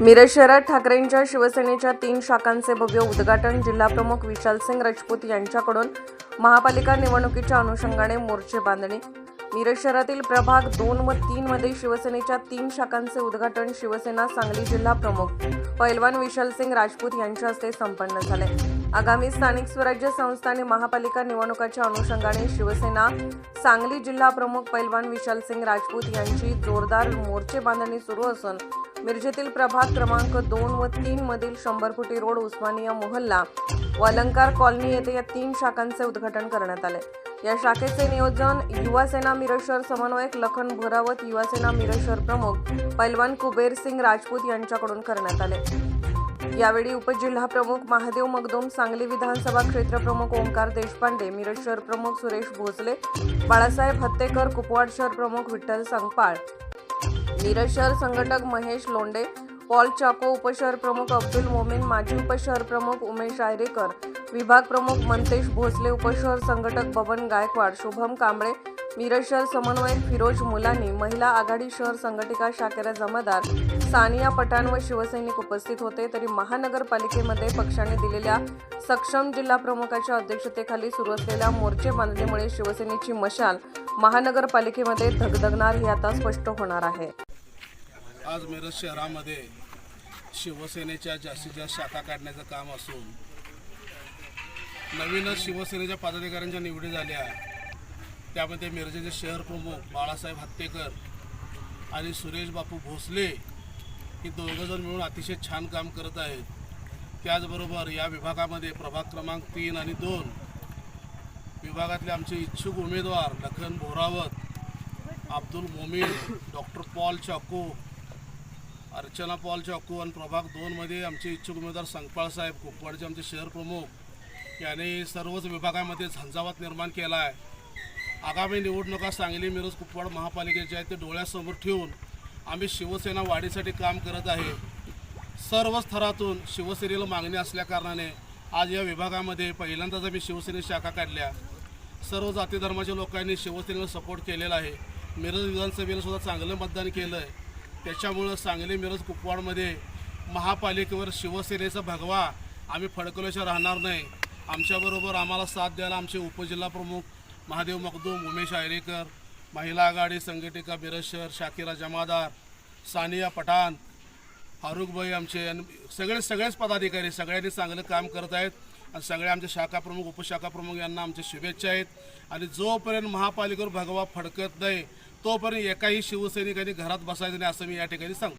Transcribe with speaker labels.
Speaker 1: मिरज शहरात ठाकरेंच्या शिवसेनेच्या तीन शाखांचे भव्य उद्घाटन जिल्हाप्रमुख विशालसिंग राजपूत यांच्याकडून महापालिका निवडणुकीच्या अनुषंगाने मोर्चे बांधणी. मिरज शहरातील प्रभाग दोन व तीन मध्ये शिवसेनेच्या तीन शाखांचे उद्घाटन शिवसेना सांगली जिल्हा प्रमुख पैलवान विशालसिंग राजपूत यांच्या हस्ते संपन्न झाले. आगामी स्थानिक स्वराज्य संस्था आणि महापालिका निवडणुकाच्या अनुषंगाने शिवसेना सांगली जिल्हा प्रमुख पैलवान विशालसिंग राजपूत यांची जोरदार मोर्चे बांधणी सुरू असून मिरजेतील प्रभाग क्रमांक दोन व तीन मधील शंभर फुटी रोड उस्मानिया मोहल्ला व अलंकार कॉलनी येथे या तीन शाखांचे उद्घाटन करण्यात आले. या शाखेचे नियोजन युवा सेना मिरज समन्वयक लखन भोरावत युवा सेना मिरज प्रमुख पैलवान कुबेर सिंग राजपूत यांच्याकडून करण्यात आले. यावेळी उपजिल्हा प्रमुख महादेव मगदोम सांगली विधानसभा क्षेत्र प्रमुख ओंकार देशपांडे मिरज शहर प्रमुख सुरेश भोसले बाळासाहेब हत्तेकर कुपवाड शहर प्रमुख विठ्ठल संगपाळ मिरज शहर संघटक महेश लोंडे पॉल चाको उपशहर प्रमुख अब्दुल मोमीन माजी उपशहर प्रमुख उमेश आयरेकर विभाग प्रमुख मंतेश भोसले उपशहर संघटक बबन गायकवाड शुभम कांबळे मिरज शहर समन्वयक फिरोज मुलानी महिला आघाडी शहर संघटिका शाकेरा जमादार सानिया पठाण व शिवसैनिक उपस्थित होते. तरी महानगरपालिकेमध्ये पक्षाने दिलेल्या सक्षम जिल्हा प्रमुखाच्या अध्यक्षतेखाली सुरू असलेल्या मोर्चे बांधणीमुळे शिवसेनेची मशाल महानगरपालिकेमध्ये धगधगणार हे आता स्पष्ट होणार आहे.
Speaker 2: आज मिरज शहरामध्ये शिवसेनेच्या जास्तीत जास्त शाखा काढण्याचं काम असून नवीनच शिवसेनेच्या पदाधिकाऱ्यांच्या निवडी झाल्या. त्यामध्ये मिरजेचे शहर प्रमुख बाळासाहेब हत्तेकर आणि सुरेश बापू भोसले ही दोघंजण मिळून अतिशय छान काम करत आहेत. त्याचबरोबर या विभागामध्ये प्रभाग क्रमांक तीन आणि दोन विभागातले आमचे इच्छुक उमेदवार Lakhan Bhoravat Abdul Momin doctor Paul Chacko Archana Paul Chacko आणि प्रभाग दोनमध्ये आमचे इच्छुक उमेदवार संकपाळसाहेब कुपवाडचे आमचे शहर प्रमुख यांनी सर्वच विभागामध्ये झंझावात निर्माण केला आहे. आगामी निवडणुका सांगली मिरज कुपवाड महापालिकेच्या आहेत ते डोळ्यासमोर ठेवून आम्ही शिवसेना वाढीसाठी काम करत आहे. सर्व स्तरातून शिवसेनेला मागणी असल्याकारणाने आज या विभागामध्ये पहिल्यांदाच आम्ही शिवसेने शाखा काढल्या. सर्व जाती धर्माच्या लोकांनी शिवसेनेला सपोर्ट केलेला आहे. मिरज विधानसभेला सुद्धा चांगलं मतदान केलं आहे त्याच्यामुळं सांगली मिरज कुपवाडमध्ये महापालिकेवर शिवसेनेचा भगवा. आम्ही फडकवल्याशिवाय राहणार नाही. आमच्याबरोबर आम्हाला साथ द्यायला आमचे उपजिल्हाप्रमुख महादेव मखदूम उमेश आयरेकर महिला आघाडी संघटिका मिरज शहर शाकिरा जमादार सानिया पठाण फारुखभाई आमचे सगळे सगळेच पदाधिकारी सगळ्यांनी चांगलं काम करत आहेत. आणि सगळे आमचे शाखाप्रमुख उपशाखाप्रमुख यांना आमच्या शुभेच्छा आहेत. आणि जोपर्यंत महापालिकेवर भगवा फडकत नाही तोपर्यंत एकाही शिवसैनिकांनी घरात बसायचं नाही असं मी या ठिकाणी सांगतो.